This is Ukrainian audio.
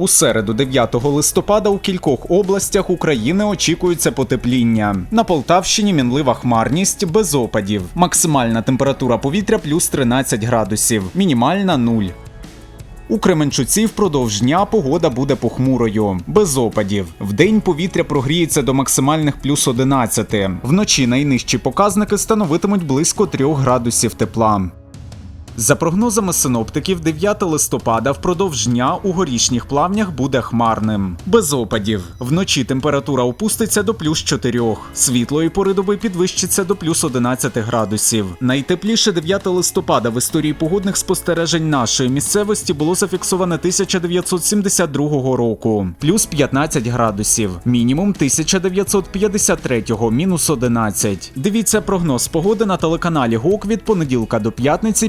У середу, 9 листопада, у кількох областях України очікується потепління. На Полтавщині мінлива хмарність без опадів. Максимальна температура повітря плюс 13 градусів, мінімальна 0. У Кременчуці впродовж дня погода буде похмурою, без опадів. Вдень повітря прогріється до максимальних плюс 11. Вночі найнижчі показники становитимуть близько 3 градусів тепла. За прогнозами синоптиків, 9 листопада впродовж дня у горішніх плавнях буде хмарним. Без опадів. Вночі температура опуститься до плюс 4. Світлої пори доби підвищиться до плюс 11 градусів. Найтепліше 9 листопада в історії погодних спостережень нашої місцевості було зафіксоване 1972 року. Плюс 15 градусів. Мінімум 1953 мінус 11. Дивіться прогноз погоди на телеканалі ГОК від понеділка до п'ятниці